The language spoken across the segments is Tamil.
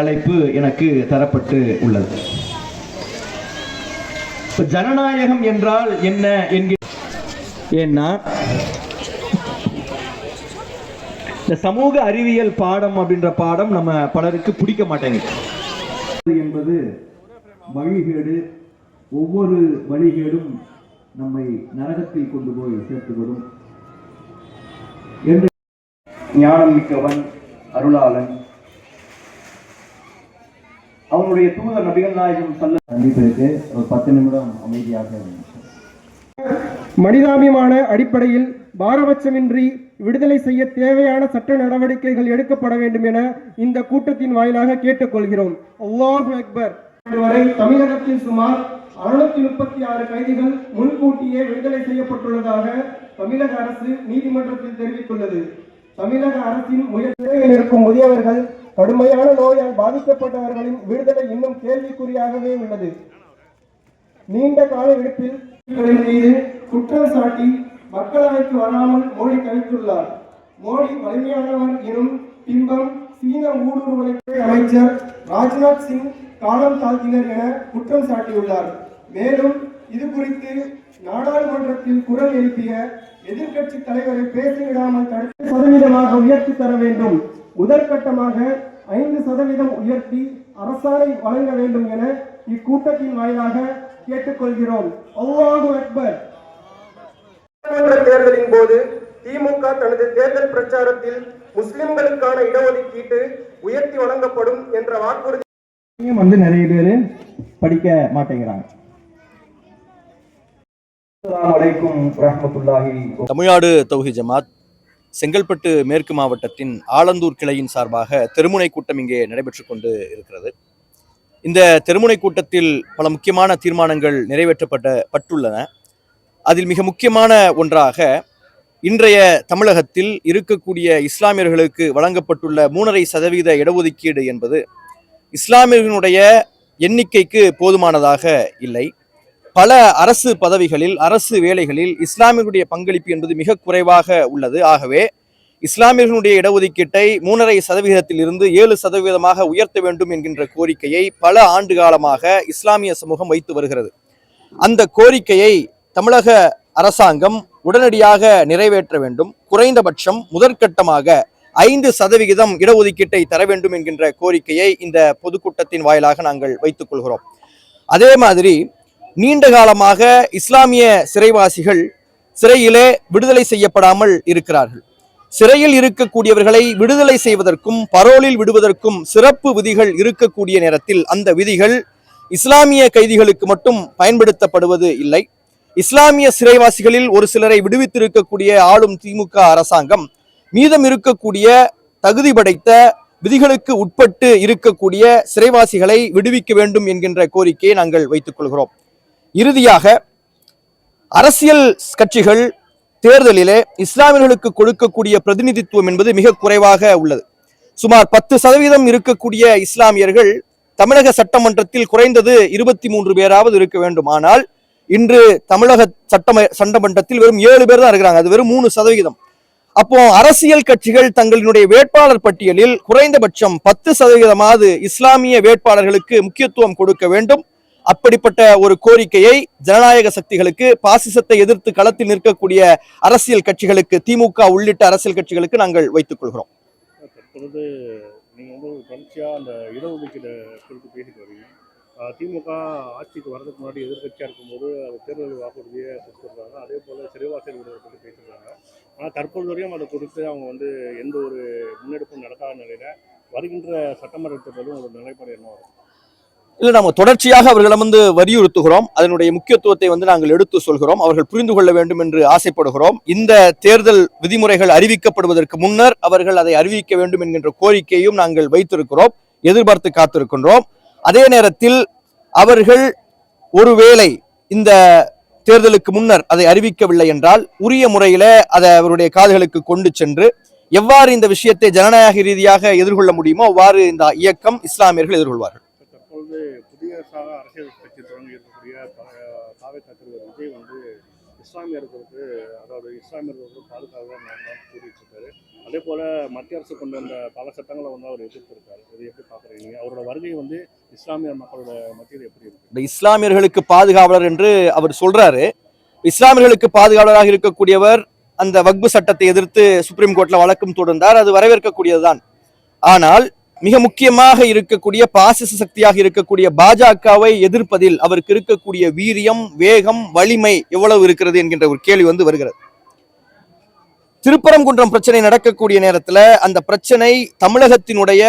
தலைப்பு எனக்கு தரப்பட்டு உள்ளது. ஜனநாயகம் என்றால் என்ன என்கிற ஏன்னா இந்த சமூக அறிவியல் பாடம் அப்படின்ற பாடம் நம்ம பலருக்கு பிடிக்க மாட்டேங்குது. என்பது வழிகேடு ஒவ்வொரு வழிகேடும் நம்மை நரகத்தில் கொண்டு போய் சேர்த்துவிடும். என்று ஞானம் மிக்கவன் அருளாளன் அவனுடைய தூதர் நபிகள் நாயகம் சொல்ல சந்திப்பிற்கு ஒரு பத்து நிமிடம் அமைதியாக மனிதாபிமான அடிப்படையில் பாரபட்சமின்றி விடுதலை செய்ய தேவையான சட்ட நடவடிக்கைகள் எடுக்கப்பட வேண்டும் என இந்த கூட்டத்தின் வாயிலாக கேட்டுக்கொள்கிறோம். அல்லாஹு அக்பர். வரை தமிழகத்தில் சுமார் அறுநூத்தி முப்பத்தி ஆறு கைதிகள் முன்கூட்டியே விடுதலை செய்யப்பட்டுள்ளதாக தமிழக அரசு நீதிமன்றத்தில் தெரிவித்துள்ளது. தமிழக அரசின் முயற்சியில் இருக்கும் முதியவர்கள் கடுமையான நோயால் பாதிக்கப்பட்டவர்களின் விடுதலை இன்னும் கேள்விக்குறியாகவே உள்ளது. நீண்ட கால இழுப்பில் மீது குற்றம் சாட்டி மக்களவைக்கு வராமல் மோடி கவித்துள்ளார் மோடி வலிமையானவர் எனும் பிம்பம் சீன ஊடுருவலை அமைச்சர் ராஜ்நாத் சிங் காலம் தாழ்த்தினர் என குற்றம் சாட்டியுள்ளார். மேலும் இது குறித்து நாடாளுமன்றத்தில் குரல் எழுப்பிய எதிர்க்கட்சி தலைவரை பேச விடாமல் தடுத்து சதவீதமாக உயர்த்தி தர வேண்டும். முதற்கட்டமாக ஐந்து சதவீதம் உயர்த்தி அரசாணை வழங்க வேண்டும் என இக்கூட்டத்தின் வாயிலாக கேட்டுக்கொள்கிறோம். அல்லாஹு அக்பர். சட்டமன்ற தேர்தலின் போது திமுக தனது தேர்தல் பிரச்சாரத்தில் முஸ்லிம்களுக்கான இடஒதுக்கீட்டு உயர்த்தி வழங்கப்படும் என்ற வாக்குறுதி வந்து நிறைய பேர் படிக்க மாட்டேங்கிறாங்க. அஸ்ஸலாமு அலைக்கும் ரஹ்மத்துல்லாஹி தமிழ்நாடு தௌஹி ஜமாத் செங்கல்பட்டு மேற்கு மாவட்டத்தின் ஆலந்தூர் கிளையின் சார்பாக தெருமுனை கூட்டம் இங்கே நடைபெற்று கொண்டு இருக்கிறது. இந்த தெருமுனை கூட்டத்தில் பல முக்கியமான தீர்மானங்கள் நிறைவேற்றப்பட்ட பட்டுள்ளன. அதில் மிக முக்கியமான ஒன்றாக இன்றைய தமிழகத்தில் இருக்கக்கூடிய இஸ்லாமியர்களுக்கு வழங்கப்பட்டுள்ள மூணரை சதவீத இடஒதுக்கீடு என்பது இஸ்லாமியர்களுடைய எண்ணிக்கைக்கு போதுமானதாக இல்லை. பல அரசு பதவிகளில் அரசு வேலைகளில் இஸ்லாமியர்களுடைய பங்களிப்பு என்பது மிக குறைவாக உள்ளது. ஆகவே இஸ்லாமியர்களுடைய இடஒதுக்கீட்டை மூணரை சதவீதத்தில் இருந்து ஏழு சதவீதமாக உயர்த்த வேண்டும் என்கின்ற கோரிக்கையை பல ஆண்டு காலமாக இஸ்லாமிய சமூகம் வைத்து வருகிறது. அந்த கோரிக்கையை தமிழக அரசாங்கம் உடனடியாக நிறைவேற்ற வேண்டும். குறைந்தபட்சம் முதற்கட்டமாக ஐந்து சதவிகிதம் இடஒதுக்கீட்டை தர வேண்டும் என்கின்ற கோரிக்கையை இந்த பொதுக்கூட்டத்தின் வாயிலாக நாங்கள் வைத்துக் கொள்கிறோம். அதே மாதிரி நீண்ட காலமாக இஸ்லாமிய சிறைவாசிகள் சிறையிலே விடுதலை செய்யப்படாமல் இருக்கிறார்கள். சிறையில் இருக்கக்கூடியவர்களை விடுதலை செய்வதற்கும் பரோலில் விடுவதற்கும் சிறப்பு விதிகள் இருக்கக்கூடிய நேரத்தில் அந்த விதிகள் இஸ்லாமிய கைதிகளுக்கு மட்டும் பயன்படுத்தப்படுவது இல்லை. இஸ்லாமிய சிறைவாசிகளில் ஒரு சிலரை விடுவித்திருக்கக்கூடிய ஆளும் திமுக அரசாங்கம் மீதம் இருக்கக்கூடிய தகுதி படைத்த விதிகளுக்கு உட்பட்டு இருக்கக்கூடிய சிறைவாசிகளை விடுவிக்க வேண்டும் என்கின்ற கோரிக்கையை நாங்கள் வைத்துக் கொள்கிறோம். இறுதியாக அரசியல் கட்சிகள் தேர்தலிலே இஸ்லாமியர்களுக்கு கொடுக்கக்கூடிய பிரதிநிதித்துவம் என்பது மிக குறைவாக உள்ளது. சுமார் பத்து சதவீதம் இருக்கக்கூடிய இஸ்லாமியர்கள் தமிழக சட்டமன்றத்தில் குறைந்தது இருபத்தி மூன்று பேராவது இருக்க வேண்டும். ஆனால் இன்று தமிழக சட்டம சட்டமன்றத்தில் வெறும் ஏழு பேர் தான் இருக்கிறாங்க. அது வெறும் மூணு சதவிகிதம் அப்போ அரசியல் கட்சிகள் தங்களினுடைய வேட்பாளர் பட்டியலில் குறைந்தபட்சம் பத்து சதவீதமாவது இஸ்லாமிய வேட்பாளர்களுக்கு முக்கியத்துவம் கொடுக்க வேண்டும். அப்படிப்பட்ட ஒரு கோரிக்கையை ஜனநாயக சக்திகளுக்கு பாசிசத்தை எதிர்த்து களத்தில் நிற்கக்கூடிய அரசியல் கட்சிகளுக்கு திமுக உள்ளிட்ட அரசியல் கட்சிகளுக்கு நாங்கள் வைத்துக் கொள்கிறோம். தற்பொழுது நீங்கள் வந்து அந்த குறித்து திமுக ஆட்சிக்கு வரதுக்கு முன்னாடி எதிர்க்கட்சியாக இருக்கும்போது அது தேர்தல் வாக்குறுதியை கொடுத்துருக்காங்க அதே போல் சிறைவாசல் விடுதலை பற்றி பேசியிருக்காங்க ஆனால் தற்பொழுது வரையும் அதை குறித்து அவங்க வந்து எந்த ஒரு முன்னெடுப்பும் நடக்காத நிலையில் வருகின்ற சட்டமன்ற தேர்தலும் ஒரு நிலைப்பாடு என்ன வரும் இல்லை நம்ம தொடர்ச்சியாக அவர்களிடம் வந்து வலியுறுத்துகிறோம். அதனுடைய முக்கியத்துவத்தை வந்து நாங்கள் எடுத்து சொல்கிறோம். அவர்கள் புரிந்து கொள்ள வேண்டும் என்று ஆசைப்படுகிறோம். இந்த தேர்தல் விதிமுறைகள் அறிவிக்கப்படுவதற்கு முன்னர் அவர்கள் அதை அறிவிக்க வேண்டும் என்கின்ற கோரிக்கையும் நாங்கள் வைத்திருக்கிறோம். எதிர்பார்த்து காத்திருக்கின்றோம். அதே நேரத்தில் அவர்கள் ஒருவேளை இந்த தேர்தலுக்கு முன்னர் அதை அறிவிக்கவில்லை என்றால் உரிய முறையில அதை அவருடைய காதுகளுக்கு கொண்டு சென்று எவ்வாறு இந்த விஷயத்தை ஜனநாயக ரீதியாக எதிர்கொள்ள முடியுமோ அவ்வாறு இந்த இயக்கம் இஸ்லாமியர்கள் எதிர்கொள்வார்கள். காங்கிரஸாக அரசியல் கட்சி தொடங்கி இருக்கக்கூடிய காவே தலைவர் விஜய் வந்து இஸ்லாமியர்களுக்கு அதாவது இஸ்லாமியர்களுக்கு பாதுகாப்பு நான் கூறிட்டு இருக்காரு அதே போல் மத்திய அரசு கொண்டு வந்த பல சட்டங்களை வந்து அவர் எதிர்த்திருக்காரு. இது எப்படி பார்க்குறீங்க? அவரோட வருகை வந்து இஸ்லாமியர் மக்களோட மத்தியில் எப்படி இருக்கு? இந்த இஸ்லாமியர்களுக்கு பாதுகாவலர் என்று அவர் சொல்றாரு. இஸ்லாமியர்களுக்கு பாதுகாவலராக இருக்கக்கூடியவர் அந்த வக்பு சட்டத்தை எதிர்த்து சுப்ரீம் கோர்ட்டில் வழக்கம் தொடர்ந்தார். அது வரவேற்கக்கூடியதுதான். ஆனால் மிக முக்கியமாக இருக்கக்கூடிய பாசிச சக்தியாக இருக்கக்கூடிய பாஜகவை எதிர்ப்பதில் அவருக்கு இருக்கக்கூடிய வீரியம் வேகம் வலிமை எவ்வளவு இருக்கிறது என்கின்ற ஒரு கேள்வி வந்து வருகிறது. திருப்பரங்குன்றம் பிரச்சனை நடக்கக்கூடிய நேரத்துல அந்த பிரச்சனை தமிழகத்தினுடைய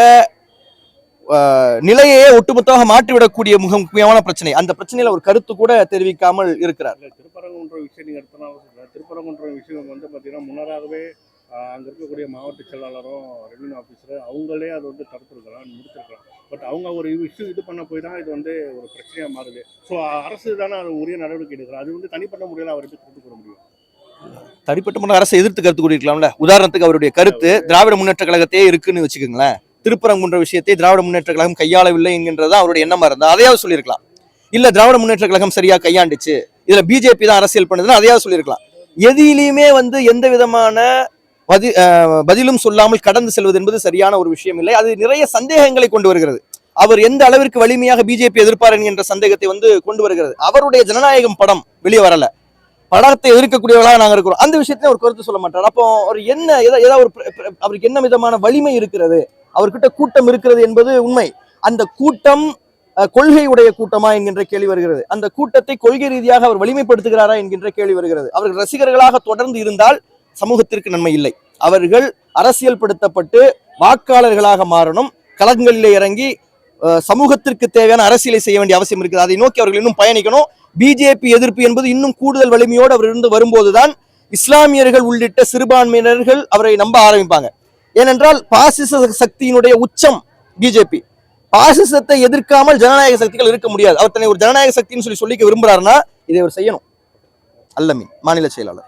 நிலையே ஒட்டுமொத்தமாக மாற்றிவிடக்கூடிய மிக முக்கியமான பிரச்சனை. அந்த பிரச்சனையில ஒரு கருத்து கூட தெரிவிக்காமல் இருக்கிறார். திருப்பரங்குன்றம் விஷயம் நீங்கள் விஷயம் வந்து பார்த்தீங்கன்னா முன்னராகவே அங்கே இருக்கக்கூடிய மாவட்ட செயலாளரும் ரெவன்யூ ஆஃபீஸர் அவங்களே அதை வந்து தடுத்துருக்கலாம் முடிச்சிருக்கலாம் பட் அவங்க ஒரு இஷ்யூ இது பண்ண போய் தான் இது வந்து ஒரு பிரச்சனையாக மாறுது. ஸோ அரசு தானே அது உரிய நடவடிக்கை எடுக்கிறது அது வந்து தனிப்பட்ட முறையில் அவருக்கு கொண்டு போட முடியும். தனிப்பட்ட முறை அரசை எதிர்த்து கருத்து கூறியிருக்கலாம்ல? உதாரணத்துக்கு அவருடைய கருத்து திராவிட முன்னேற்ற கழகத்தையே இருக்குன்னு வச்சுக்கோங்களேன். திருப்பரங்குன்ற விஷயத்தை திராவிட முன்னேற்ற கழகம் கையாளவில்லை என்கின்றதா அவருடைய எண்ணமா இருந்தா அதையாவது சொல்லியிருக்கலாம். இல்ல திராவிட முன்னேற்ற கழகம் சரியா கையாண்டுச்சு இதுல பிஜேபி தான் அரசியல் பண்ணுதுன்னு அதையாவது சொல்லியிருக்கலாம். எதிலையுமே வந்து எந்த விதமான பதிலும் சொல்லாமல் கடந்து செல்வது என்பது சரியான ஒரு விஷயம் இல்லை. அது நிறைய சந்தேகங்களை கொண்டு வருகிறது. அவர் எந்த அளவிற்கு வலிமையாக பிஜேபி எதிர்ப்பார் என்கின்ற சந்தேகத்தை வந்து கொண்டு வருகிறது. அவருடைய ஜனநாயகம் படம் வெளியே வரல. படத்தை எதிர்க்கக்கூடியவர்களாக நாங்கள் இருக்கிறோம். அந்த விஷயத்துல ஒரு கருத்து சொல்ல மாட்டார். அப்போ அவர் என்ன ஏதா- ஏதாவது ஒரு அவருக்கு என்ன விதமான வலிமை இருக்கிறது? அவர்கிட்ட கூட்டம் இருக்கிறது என்பது உண்மை. அந்த கூட்டம் கொள்கையுடைய கூட்டமா என்கின்ற கேள்வி வருகிறது. அந்த கூட்டத்தை கொள்கை ரீதியாக அவர் வலிமைப்படுத்துகிறாரா என்கின்ற கேள்வி வருகிறது. அவர்கள் ரசிகர்களாக தொடர்ந்து இருந்தால் சமூகத்திற்கு நன்மை இல்லை. அவர்கள் அரசியல்படுத்தப்பட்டு வாக்காளர்களாக மாறணும் களங்களிலே இறங்கி அஹ், சமூகத்திற்கு தேவையான அரசியலை செய்ய வேண்டிய அவசியம் இருக்குது. அதை நோக்கி அவர்கள் இன்னும் பயணிக்கணும். பிஜேபி எதிர்ப்பு என்பது இன்னும் கூடுதல் வலிமையோடு அவர் இருந்து வரும்போதுதான் இஸ்லாமியர்கள் உள்ளிட்ட சிறுபான்மையினர்கள் அவரை நம்ப ஆரம்பிப்பாங்க. ஏனென்றால் பாசிச சக்தியினுடைய உச்சம் பிஜேபி. பாசிசத்தை எதிர்க்காமல் ஜனநாயக சக்திகள் இருக்க முடியாது. அவர் தன்னை ஒரு ஜனநாயக சக்தின்னு சொல்லி சொல்லிக்க விரும்புறாருன்னா இதை அவர் செய்யணும். அல்லமீன் மாநில செயலாளர்.